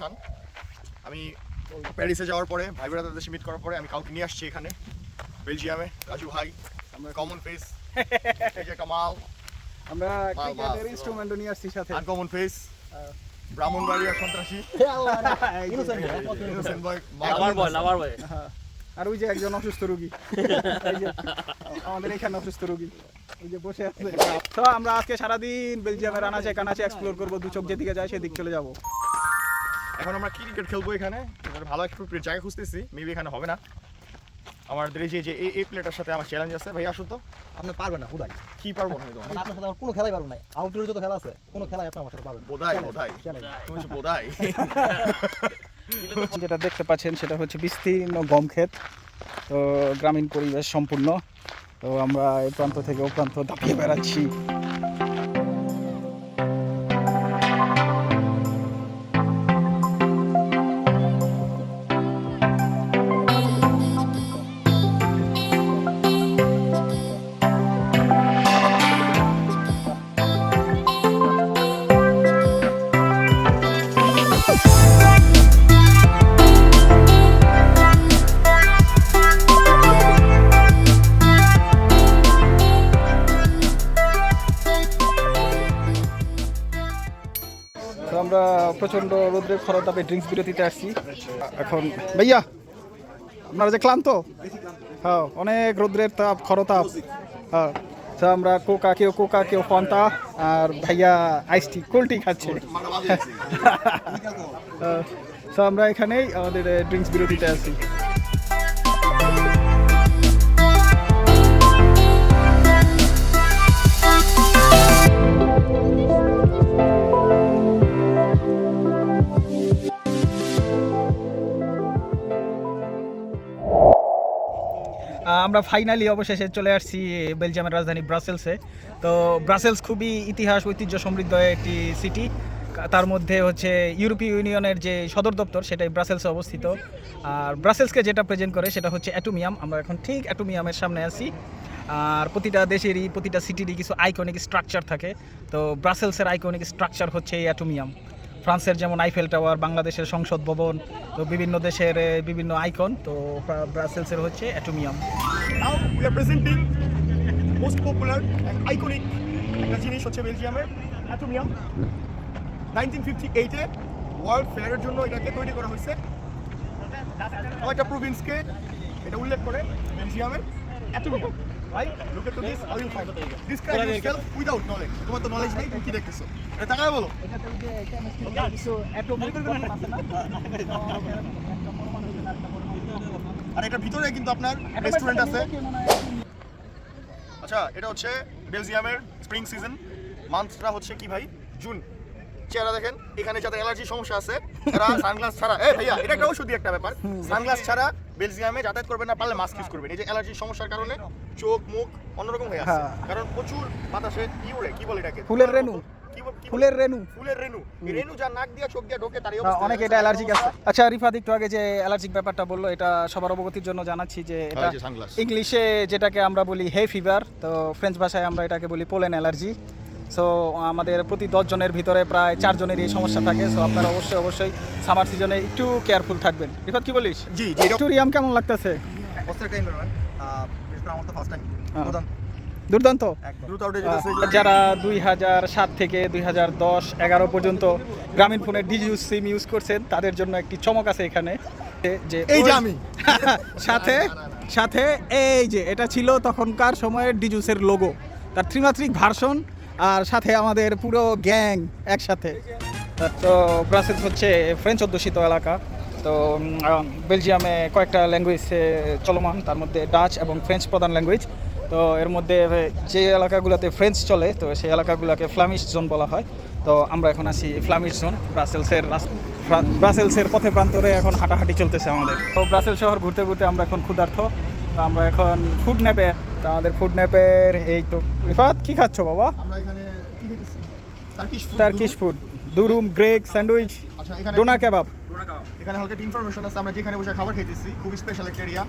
হাসান আমি প্যারিসে যাওয়ার পরে ভাই বেড়াদের দেশে মিট করার পরে আমি কাউকে নিয়ে আসছি এখানে। বেলজিয়ামে রাজু ভাই আমরা কমন ফেস এই যে একটা আমরা মাল। নিয়ে আসছি সাথে। আনকমন ফেস ব্রাহ্মণবাড়িয়া সন্ত্রাসী। আর ওই যে একজন অসুস্থ রোগী। আমাদের এখানে অসুস্থ রোগী। এই যে বসে আছে। তো আমরা আজকে সারাদিন বেলজিয়ামের আনাচে কানাচে এক্সপ্লোর করব দু চোখ যেদিকে যায় সেদিক চলে যাব। এখন আমরা ক্রিকেট খেলব এখানে? এবার ভালো একটু জায়গা খুঁজতেছি। মেবি এখানে হবে না। আমাদের এই যে যে এই এই প্লেটার সাথে আমার চ্যালেঞ্জ আছে। ভাই আসুন তো। আপনি পারবেন না হুদাই। কি পারব না তোমার মানে আপনার সাথে আমার কোনো খেলাই পারবেন না। আউটডোর যত খেলা আছে কোনো খেলাই আপনি আমার সাথে পারবেন না। বোধাই বোধাই। তুমি হচ্ছে বোধাই। যেটা দেখতে পাচ্ছেন সেটা হচ্ছে বিস্তীর্ণ গম ক্ষেত। তো গ্রামীণ পরিবেশ সম্পূর্ণ। তো আমরা এই প্রান্ত থেকে ও প্রান্ত দাপিয়ে বেড়াচ্ছি। তো আমরা প্রচণ্ড খরা তাপে ড্রিঙ্কস বিরতিতে আসছি। এখন ভাইয়া আপনারা যে ক্লান্ত? হ্যাঁ অনেক রোদ্রের তাপ খরতাপ হ্যাঁ তো আমরা কোকা কেউ কোকা কেউ ফন্তা আর ভাইয়া আইসটি টি কোল্ড খাচ্ছে। তো আমরা এখানেই আমাদের ড্রিঙ্কস বিরতিতে আছি আমরা ফাইনালি অবশেষে চলে আসছি বেলজিয়ামের রাজধানী ব্রাসেলসে। তো ব্রাসেলস খুবই ইতিহাস, ঐতিহ্য সমৃদ্ধ একটি সিটি তার মধ্যে হচ্ছে ইউরোপীয় ইউনিয়নের যে সদর দপ্তর, সেটাই ব্রাসেলসে অবস্থিত। আর ব্রাসেলসকে যেটা প্রেজেন্ট করে, সেটা হচ্ছে অ্যাটোমিয়াম। আমরা এখন ঠিক অ্যাটোমিয়ামের সামনে আছি। আর প্রতিটা দেশেরই, প্রতিটা সিটিরই কিছু আইকনিক স্ট্রাকচার থাকে। তো ব্রাসেলসের আইকনিক স্ট্রাকচার হচ্ছে এই অ্যাটোমিয়াম। ফ্রান্সের যেমন আইফেল টাওয়ার বাংলাদেশের সংসদ ভবন, তো বিভিন্ন দেশের বিভিন্ন আইকন তো ব্রাসেলসের হচ্ছে অ্যাটোমিয়াম। We are presenting most popular and একটা জিনিস হচ্ছে বেলজিয়ামের অ্যাটোমিয়াম। 1958 এ ওয়ার্ল্ড ফেয়ারের জন্য এটাকে তৈরি করা হয়েছে। কয়টা প্রভিন্সকে এটা উল্লেখ করে বেলজিয়ামের। Atomium right look at this I will find describe yourself without knowledge তোমার তো নলেজ নেই তুমি কি দেখতেছো? এটা তাকায় বলো। আর এটার ভিতরে কিন্তু আপনার রেস্টুরেন্ট আছে। আচ্ছা এটা হচ্ছে বেলজিয়ামের স্প্রিং সিজন মান্থটা হচ্ছে কি ভাই? জুন চেহারা দেখেন এখানে যাদের অ্যালার্জি সমস্যা আছে তারা সানগ্লাস ছাড়া এই ভাইয়া এটা একটা ওষুধই একটা ব্যাপার। সানগ্লাস ছাড়া বেলজিয়ামে যাতায়াত করবেন না পারলে মাস্ক ইউজ করবেন। এই যে অ্যালার্জির সমস্যার কারণে চোখ মুখ অন্যরকম হয়ে আছে হ্যাঁ। কারণ প্রচুর বাতাসে কি উড়ে কি বলে এটাকে? ফুলের রেণু। ফুলের রেণু। ফুলের রেণু। এই রেণু যা নাক দিয়ে চোখ দিয়ে ঢোকে তারই হ্যাঁ, অবস্থা। অনেক এটা অ্যালার্জিক আছে। আচ্ছা রিফাত একটু আগে যে অ্যালার্জিক ব্যাপারটা বলল এটা সবার অবগতির জন্য জানাচ্ছি যে এটা এই যে sunglass। ইংলিশে যেটাকে আমরা বলি হে ফিভার তো ফ্রেঞ্চ ভাষায় আমরা এটাকে বলি পোলেন অ্যালার্জি সো আমাদের প্রতি দশ জনের ভিতরে প্রায় চারজনের এই সমস্যা থাকে। সো আপনারা অবশ্যই অবশ্যই সামার সিজনে একটু কেয়ারফুল থাকবেন। রিফাত কি বলিস? জি কেমন লাগতেছে? হ্যাঁ। দুর্দান্ত। যারা দুই হাজার সাত থেকে দুই হাজার দশ এগারো পর্যন্ত গ্রামীণ ফোনের ডিজিউস সিম ইউজ করছেন তাদের জন্য একটি চমক আছে এখানে। যে এই যে আমি। সাথে সাথে এই যে এটা ছিল তখনকার সময়ের ডিজুসের লোগো তার ত্রিমাত্রিক ভার্সন আর সাথে আমাদের পুরো গ্যাং একসাথে। তো ব্রাসেলস হচ্ছে ফ্রেঞ্চ অধ্যুষিত এলাকা। তো বেলজিয়ামে কয়েকটা ল্যাঙ্গুয়েজ চলমান, তার মধ্যে ডাচ এবং ফ্রেঞ্চ প্রধান ল্যাঙ্গুয়েজ তো এর মধ্যে যে এলাকাগুলোতে ফ্রেঞ্চ চলে, তো সেই এলাকাগুলোকে ফ্লামিশ জোন বলা হয়। তো আমরা এখন আছি ফ্লামিশ জোন ব্রাসেলসের ব্রাসেলসের পথে প্রান্তরে এখন হাঁটাহাঁটি চলতেছে আমাদের। তো ব্রাসেল শহর ঘুরতে ঘুরতে আমরা এখন ক্ষুধার্থ আমরা এখন ফুড ন্যাপে তো আমাদের ফুড ন্যাপের এই তো। রিফাত কি খাচ্ছ বাবা? আমরা এখানে টার্কিশ ফুড টার্কিশ ফুড দুরুম। গ্রেক স্যান্ডউইচ আচ্ছা এখানে ডোনা কেবাব এখানে হালকা ইনফরমেশন আছে আমরা যেখানে বসে খাবার খেতেছি খুব স্পেশাল একটা এরিয়া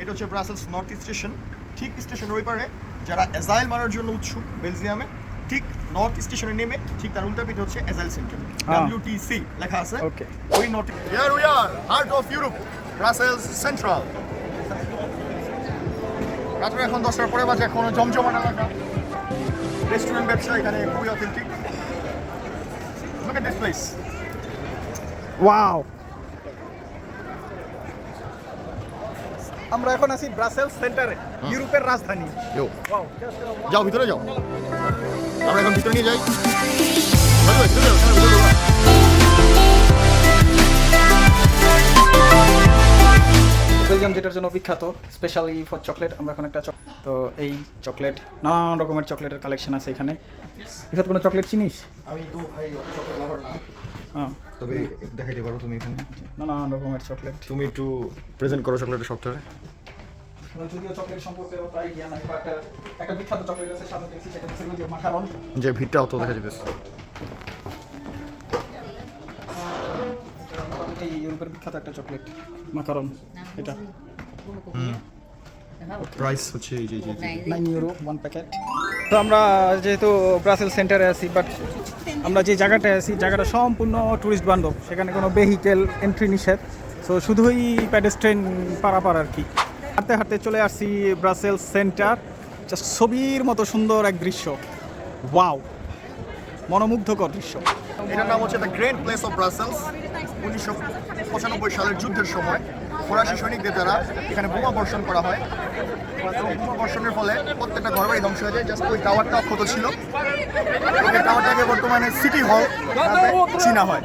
এটা হচ্ছে ব্রাসেলস নর্থ স্টেশন ঠিক স্টেশন ওই পারে। যারা এজাইল মারার জন্য উৎসুক বেলজিয়ামে ঠিক নর্থ স্টেশনে নেমে ঠিক তার উল্টা পিঠে হচ্ছে এজাইল সেন্টার. ডব্লিউটিসি লেখা আছে। ওকে ওই north here we are heart of Europe Brussels Central রাত্রে এখন দশটার পরে বাজে এখনও জমজমাট এলাকা। রেস্টুরেন্ট ব্যবসা এখানে খুবই authentic Look at this place. Wow আমরা এখন আছি ব্রাসেলস সেন্টারে ইউরোপের রাজধানী. যাও ভিতরে যাও। আমরা এখন ভিতরে নিয়ে যাই। ভিতরে যাও, বেলজিয়াম যেটার জন্য বিখ্যাত স্পেশালি ফর চকলেট আমরা এখন একটা চক- তো এই চকলেট নানান রকমের চকলেটের কালেকশন আছে এখানে। কোনো চকলেট চিনিস? আমি তো ভাই চকলেট লাভার না। হ্যাঁ তবে দেখাইতে পারো তুমি এখানে। নানান রকমের চকলেট তুমি একটু প্রেজেন্ট করো চকলেটের চকলেট সম্পর্কে অত আইডিয়া এই ইউরোপের বিখ্যাত একটা চকলেট মাকারন এটা। প্রাইস হচ্ছে এই যে। নাইন ইউরো ওয়ান প্যাকেট তো আমরা যেহেতু ব্রাসেল সেন্টারে আছি বাট আমরা যে জায়গাটায় আছি জায়গাটা সম্পূর্ণ ট্যুরিস্ট বান্ধব। সেখানে কোনো ভেহিকেল এন্ট্রি নিষেধ। সো শুধুই প্যাডেস্ট্রেন পারাপার আর কি। হাঁটতে হাঁটতে চলে আসছি ব্রাসেল সেন্টার জাস্ট ছবির মতো সুন্দর এক দৃশ্য। ওয়াও মনোমুগ্ধকর দৃশ্য। এটার নাম হচ্ছে the great place of Brussels উনিশশো পঁচানব্বই সালের যুদ্ধের সময় ফরাসি সৈনিকদের দ্বারা এখানে বোমা বর্ষণ করা হয়। বোমা বর্ষণের ফলে প্রত্যেকটা ঘর বাড়ি ধ্বংস হয়ে যায়। জাস্ট ওই টাওয়ারটা অক্ষত ছিল। ওই টাওয়ারটাকে বর্তমানে সিটি হল চীনা হয়।